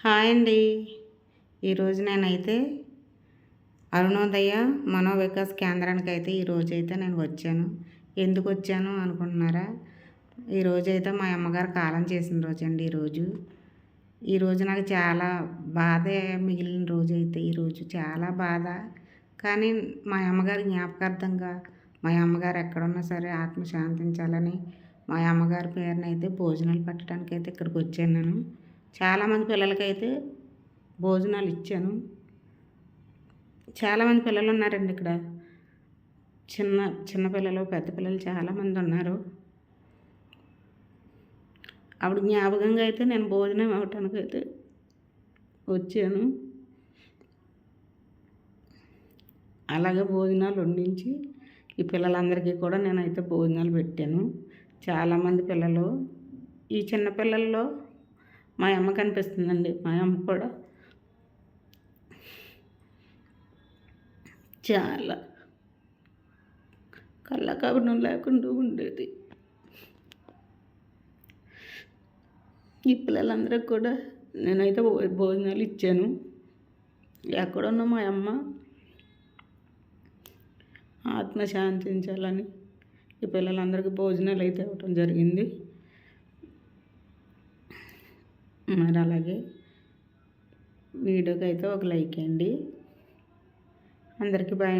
Hi అండి. ఈరోజు నేనైతే అరుణోదయ మనోవికాస్ కేంద్రానికి అయితే ఈరోజు అయితే నేను వచ్చాను. ఎందుకు వచ్చాను అనుకుంటున్నారా? ఈరోజు అయితే మా అమ్మగారు కాలం చేసిన రోజు. అండి ఈరోజు ఈరోజు నాకు చాలా బాధ మిగిలిన రోజు అయితే ఈరోజు చాలా బాధ. కానీ మా అమ్మగారి జ్ఞాపకార్థంగా మా అమ్మగారు ఎక్కడున్నా సరే ఆత్మ శాంతించాలని మా అమ్మగారి పేరునైతే భోజనాలు పెట్టడానికి అయితే ఇక్కడికి వచ్చాను నేను. చాలామంది పిల్లలకైతే భోజనాలు ఇచ్చాను. చాలామంది పిల్లలు ఉన్నారండి ఇక్కడ. చిన్న చిన్న పిల్లలు పెద్ద పిల్లలు చాలామంది ఉన్నారు. ఆవిడ జ్ఞాపకంగా అయితే నేను భోజనం ఇవ్వటానికి అయితే వచ్చాను. అలాగే భోజనాలు వండించి ఈ పిల్లలందరికీ కూడా నేనైతే భోజనాలు పెట్టాను. చాలామంది పిల్లలు ఈ చిన్న పిల్లల్లో మా అమ్మ కనిపిస్తుందండి. మా అమ్మ కూడా చాలా కళ్ళ కవనం లేకుండా ఉండేది. ఈ పిల్లలందరికీ కూడా నేనైతే భోజనాలు ఇచ్చాను. ఎక్కడున్న మా అమ్మ ఆత్మ శాంతించాలని ఈ పిల్లలందరికీ భోజనాలు అయితే ఇవ్వటం జరిగింది. మరి అలాగే వీడియోకి అయితే ఒక లైక్ అండి అందరికీ బాయ్